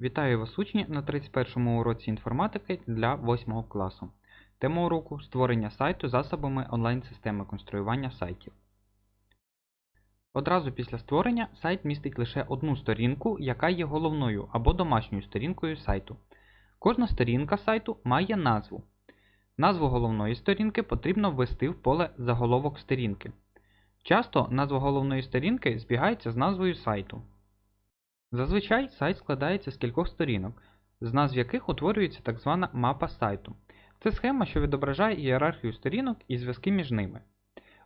Вітаю вас, учні, на 31-му уроці інформатики для 8 класу. Тема уроку створення сайту засобами онлайн-системи конструювання сайтів. Одразу після створення сайт містить лише одну сторінку, яка є головною або домашньою сторінкою сайту. Кожна сторінка сайту має назву. Назву головної сторінки потрібно ввести в поле заголовок сторінки. Часто назва головної сторінки збігається з назвою сайту. Зазвичай сайт складається з кількох сторінок, з назв яких утворюється так звана мапа сайту. Це схема, що відображає ієрархію сторінок і зв'язки між ними.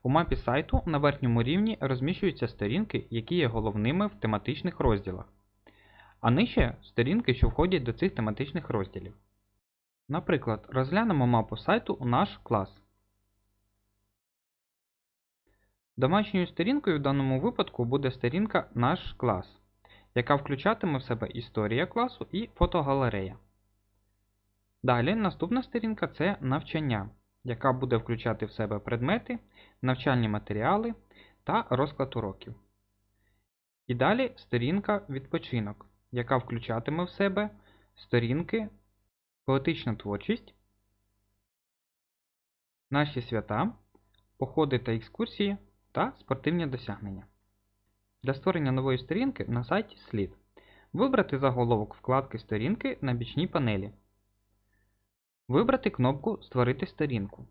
У мапі сайту на верхньому рівні розміщуються сторінки, які є головними в тематичних розділах, а нижче сторінки, що входять до цих тематичних розділів. Наприклад, розглянемо мапу сайту у наш клас. Домашньою сторінкою в даному випадку буде сторінка Наш клас яка включатиме в себе історія класу і фотогалерея. Далі наступна сторінка це навчання, яка буде включати в себе предмети, навчальні матеріали та розклад уроків. І далі сторінка відпочинок, яка включатиме в себе сторінки поетична творчість, наші свята, походи та екскурсії та спортивні досягнення. Для створення нової сторінки на сайті слід вибрати заголовок вкладки сторінки на бічній панелі. Вибрати кнопку Створити сторінку.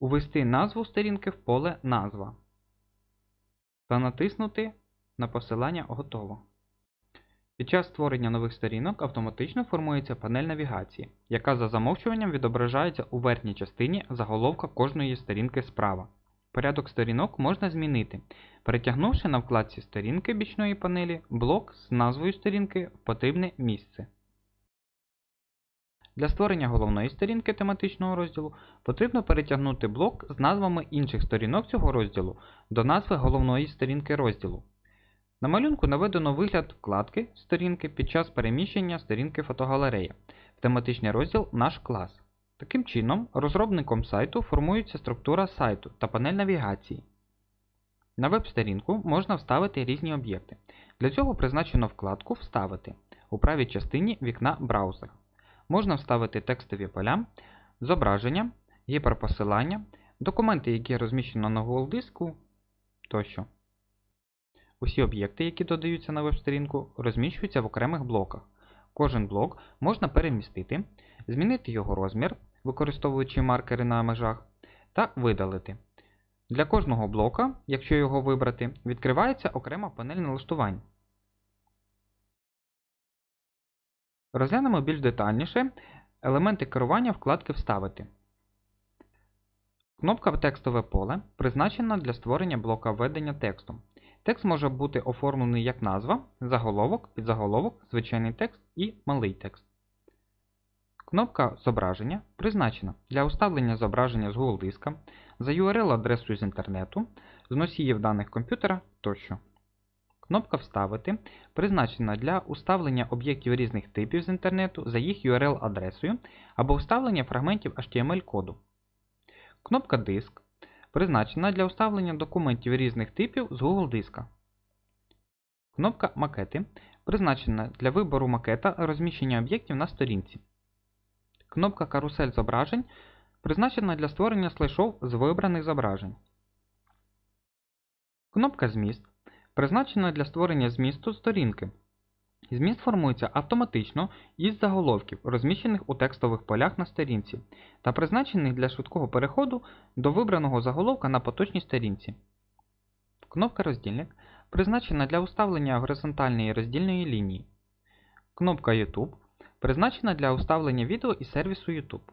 Увести назву сторінки в поле Назва та натиснути на посилання Готово. Під час створення нових сторінок автоматично формується панель навігації, яка за замовчуванням відображається у верхній частині заголовка кожної сторінки справа. Порядок сторінок можна змінити, перетягнувши на вкладці сторінки бічної панелі блок з назвою сторінки в потрібне місце. Для створення головної сторінки тематичного розділу потрібно перетягнути блок з назвами інших сторінок цього розділу до назви головної сторінки розділу. На малюнку наведено вигляд вкладки сторінки під час переміщення сторінки фотогалерея в тематичний розділ Наш клас. Таким чином, розробником сайту формується структура сайту та панель навігації. На веб-сторінку можна вставити різні об'єкти. Для цього призначено вкладку Вставити у правій частині вікна браузера. Можна вставити текстові поля, зображення, гіперпосилання, документи, які розміщено на Google диску тощо. Усі об'єкти, які додаються на веб-сторінку, розміщуються в окремих блоках. Кожен блок можна перемістити, змінити його розмір, використовуючи маркери на межах, та видалити. Для кожного блока, якщо його вибрати, відкривається окрема панель налаштувань. Розглянемо більш детальніше елементи керування вкладки Вставити. Кнопка Текстове поле призначена для створення блока введення тексту. Текст може бути оформлений як назва, заголовок, підзаголовок, звичайний текст і малий текст. Кнопка Зображення призначена для уставлення зображення з Google диска, за URL-адресою з інтернету, з носіїв даних комп'ютера тощо. Кнопка Вставити призначена для уставлення об'єктів різних типів з інтернету за їх URL-адресою або уставлення фрагментів HTML-коду. Кнопка Диск призначена для уставлення документів різних типів з Google диска. Кнопка Макети призначена для вибору макета розміщення об'єктів на сторінці. Кнопка Карусель зображень призначена для створення слайшов з вибраних зображень. Кнопка Зміст призначена для створення змісту сторінки. Зміст формується автоматично із заголовків, розміщених у текстових полях на сторінці, та призначених для швидкого переходу до вибраного заголовка на поточній сторінці. Кнопка Роздільник призначена для уставлення горизонтальної роздільної лінії. Кнопка YouTube призначена для уставлення відео із сервісу YouTube.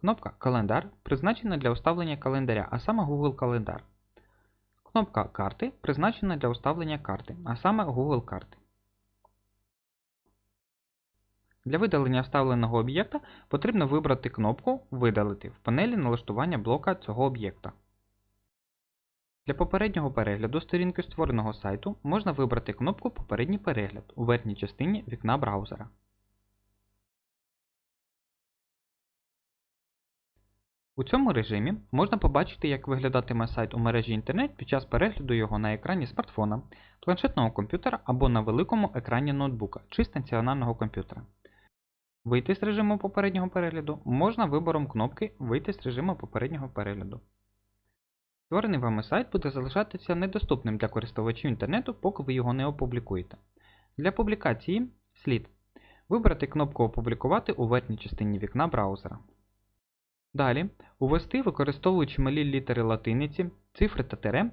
Кнопка Календар призначена для уставлення календаря, а саме Google Календар. Кнопка Карти призначена для уставлення карти, а саме Google Карти. Для видалення вставленого об'єкта потрібно вибрати кнопку Видалити в панелі налаштування блока цього об'єкта. Для попереднього перегляду сторінки створеного сайту можна вибрати кнопку Попередній перегляд у верхній частині вікна браузера. У цьому режимі можна побачити, як виглядатиме сайт у мережі інтернет під час перегляду його на екрані смартфона, планшетного комп'ютера або на великому екрані ноутбука чи стаціонарного комп'ютера. Вийти з режиму попереднього перегляду можна вибором кнопки Вийти з режиму попереднього перегляду. Створений вами сайт буде залишатися недоступним для користувачів інтернету, поки ви його не опублікуєте. Для публікації слід вибрати кнопку Опублікувати у верхній частині вікна браузера. Далі увести, використовуючи малі літери латиниці, цифри та тире,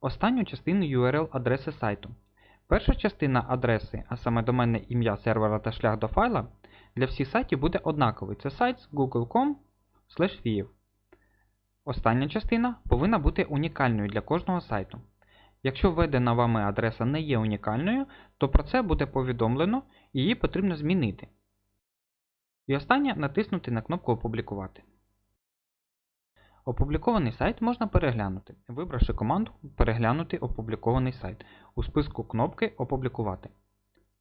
останню частину URL адреси сайту. Перша частина адреси, а саме доменне ім'я сервера та шлях до файла, для всіх сайтів буде однаковий. Це сайт з google.com. Остання частина повинна бути унікальною для кожного сайту. Якщо введена вами адреса не є унікальною, то про це буде повідомлено і її потрібно змінити. І останнє натиснути на кнопку Опублікувати. Опублікований сайт можна переглянути, вибравши команду Переглянути опублікований сайт у списку кнопки Опублікувати.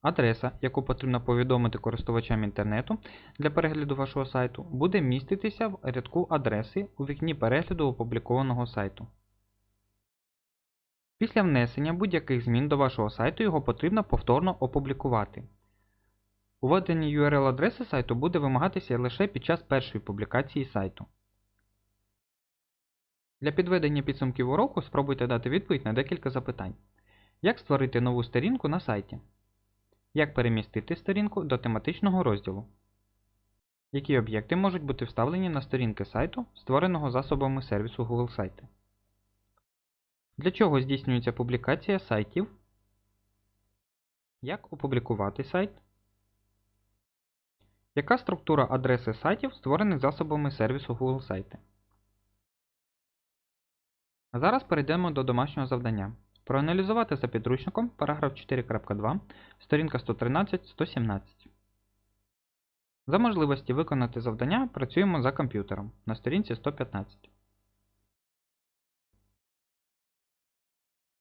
Адреса, яку потрібно повідомити користувачам інтернету для перегляду вашого сайту, буде міститися в рядку адреси у вікні перегляду опублікованого сайту. Після внесення будь-яких змін до вашого сайту його потрібно повторно опублікувати. Уведення URL адреси сайту буде вимагатися лише під час першої публікації сайту. Для підведення підсумків уроку спробуйте дати відповідь на декілька запитань. Як створити нову сторінку на сайті? Як перемістити сторінку до тематичного розділу? Які об'єкти можуть бути вставлені на сторінки сайту, створеного засобами сервісу Google Сайти? Для чого здійснюється публікація сайтів? Як опублікувати сайт? Яка структура адреси сайтів, створених засобами сервісу Google Сайти? А зараз перейдемо до домашнього завдання. Проаналізувати за підручником параграф 4.2, сторінка 113-117. За можливості виконати завдання працюємо за комп'ютером на сторінці 115.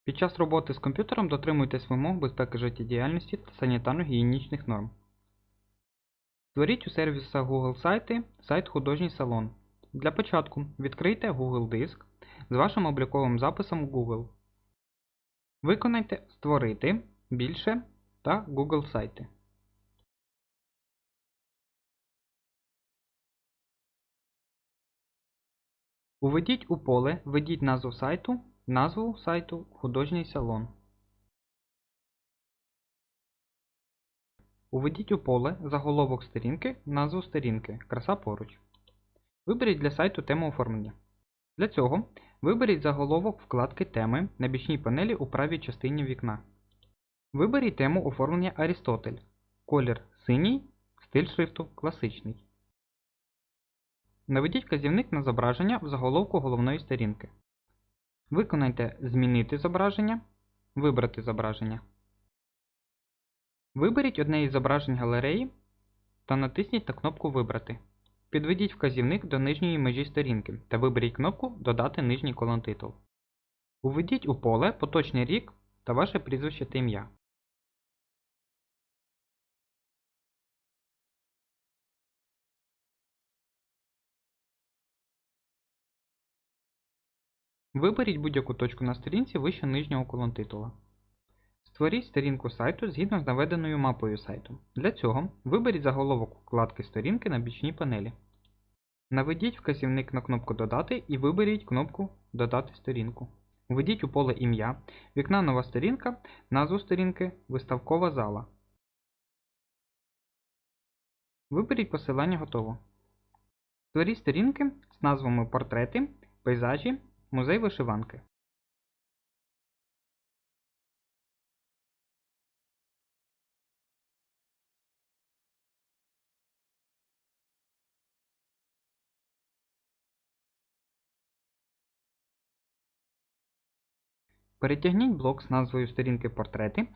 Під час роботи з комп'ютером дотримуйтесь вимог безпеки життєдіяльності та санітарно-гігієнічних норм. Створіть у сервісах Google сайти сайт Художній салон. Для початку відкрийте Google Диск з вашим обліковим записом Google. Виконайте Створити більше та Google сайти. Уведіть у поле Введіть назву сайту, назву сайту Художній салон. Уведіть у поле заголовок сторінки, назву сторінки, краса поруч. Виберіть для сайту тему оформлення. Для цього виберіть заголовок вкладки Теми на бічній панелі у правій частині вікна. Виберіть тему оформлення Арістотель. Колір синій, стиль шрифту класичний. Наведіть вказівник на зображення в заголовку головної сторінки. Виконайте Змінити зображення, Вибрати зображення. Виберіть одне із зображень галереї та натисніть на кнопку Вибрати. Підведіть вказівник до нижньої межі сторінки та виберіть кнопку Додати нижній колон титул. Уведіть у поле поточний рік та ваше прізвище та ім'я. Виберіть будь-яку точку на сторінці вище нижнього колон титула. Створіть сторінку сайту згідно з наведеною мапою сайту. Для цього виберіть заголовок вкладки сторінки на бічній панелі. Наведіть вказівник на кнопку Додати і виберіть кнопку Додати сторінку. Введіть у поле ім'я, вікна Нова сторінка, назву сторінки, Виставкова зала. Виберіть посилання Готово. Створіть сторінки з назвами Портрети, Пейзажі, Музей вишиванки. Перетягніть блок з назвою сторінки Портрети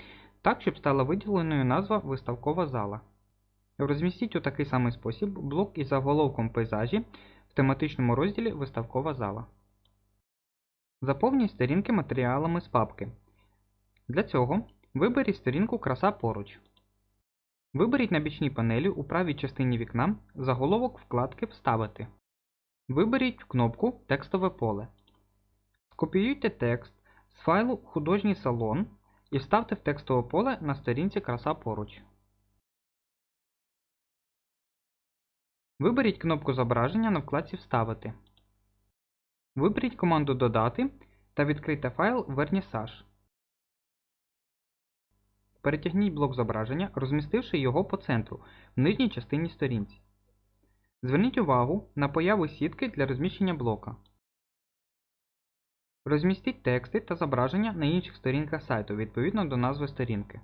так, щоб стала виділеною назва Виставкова зала. Розмістіть у такий самий спосіб блок із заголовком пейзажі в тематичному розділі Виставкова зала. Заповніть сторінки матеріалами з папки. Для цього виберіть сторінку Краса поруч. Виберіть на бічній панелі у правій частині вікна заголовок вкладки Вставити. Виберіть кнопку Текстове поле. Скопіюйте текст файлу Художній салон і вставте в текстове поле на сторінці Краса поруч. Виберіть кнопку зображення на вкладці Вставити. Виберіть команду Додати та відкрийте файл Вернісаж. Перетягніть блок зображення, розмістивши його по центру в нижній частині сторінці. Зверніть увагу на появу сітки для розміщення блока. Розмістіть тексти та зображення на інших сторінках сайту відповідно до назви сторінки.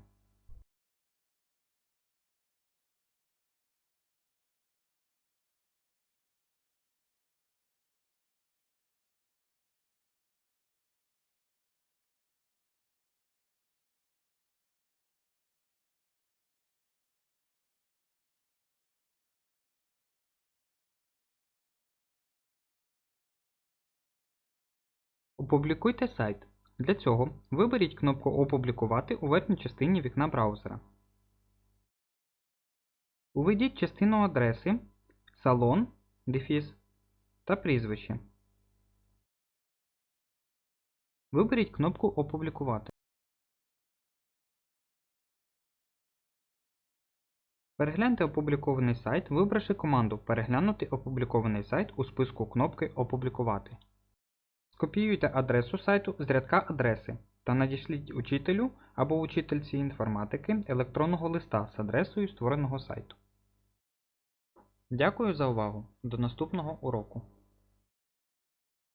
Опублікуйте сайт. Для цього виберіть кнопку Опублікувати у верхній частині вікна браузера. Уведіть частину адреси салон, дефіс та прізвище. Виберіть кнопку Опублікувати. Перегляньте опублікований сайт, вибравши команду Переглянути опублікований сайт у списку кнопки Опублікувати. Скопіюйте адресу сайту з рядка адреси та надішліть учителю або учительці інформатики електронного листа з адресою створеного сайту. Дякую за увагу. До наступного уроку.